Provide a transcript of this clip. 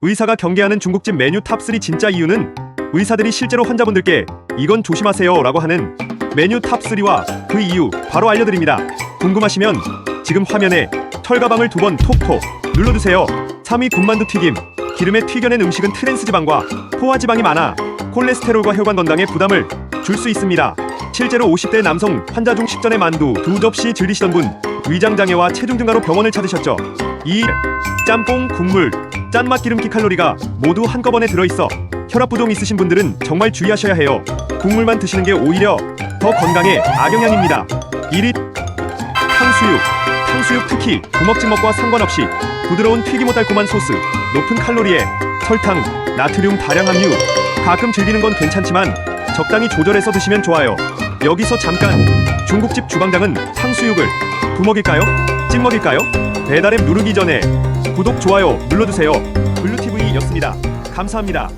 의사가 경계하는 중국집 메뉴 탑3 진짜 이유는 의사들이 실제로 환자분들께 이건 조심하세요 라고 하는 메뉴 탑3와 그 이유 바로 알려드립니다. 궁금하시면 지금 화면에 철가방을 두 번 톡톡 눌러주세요. 3위 군만두 튀김 기름에 튀겨낸 음식은 트랜스 지방과 포화 지방이 많아 콜레스테롤과 혈관 건강에 부담을 줄 수 있습니다. 실제로 50대 남성 환자 중 식전에 만두 두 접시 즐기시던 분 위장 장애와 체중 증가로 병원을 찾으셨죠. 2. 짬뽕 국물 짠맛 기름기 칼로리가 모두 한꺼번에 들어있어 혈압 부종 있으신 분들은 정말 주의하셔야 해요. 국물만 드시는 게 오히려 더 건강에 악영향입니다. 1위 탕수육 탕수육 특히 구먹찍먹과 상관없이 부드러운 튀김옷 달콤한 소스 높은 칼로리에 설탕 나트륨 다량 함유 가끔 즐기는 건 괜찮지만 적당히 조절해서 드시면 좋아요 여기서 잠깐 중국집 주방장은 탕수육을 부먹일까요? 찍먹일까요? 배달앱 누르기 전에 구독 좋아요 눌러주세요. 블루TV였습니다. 감사합니다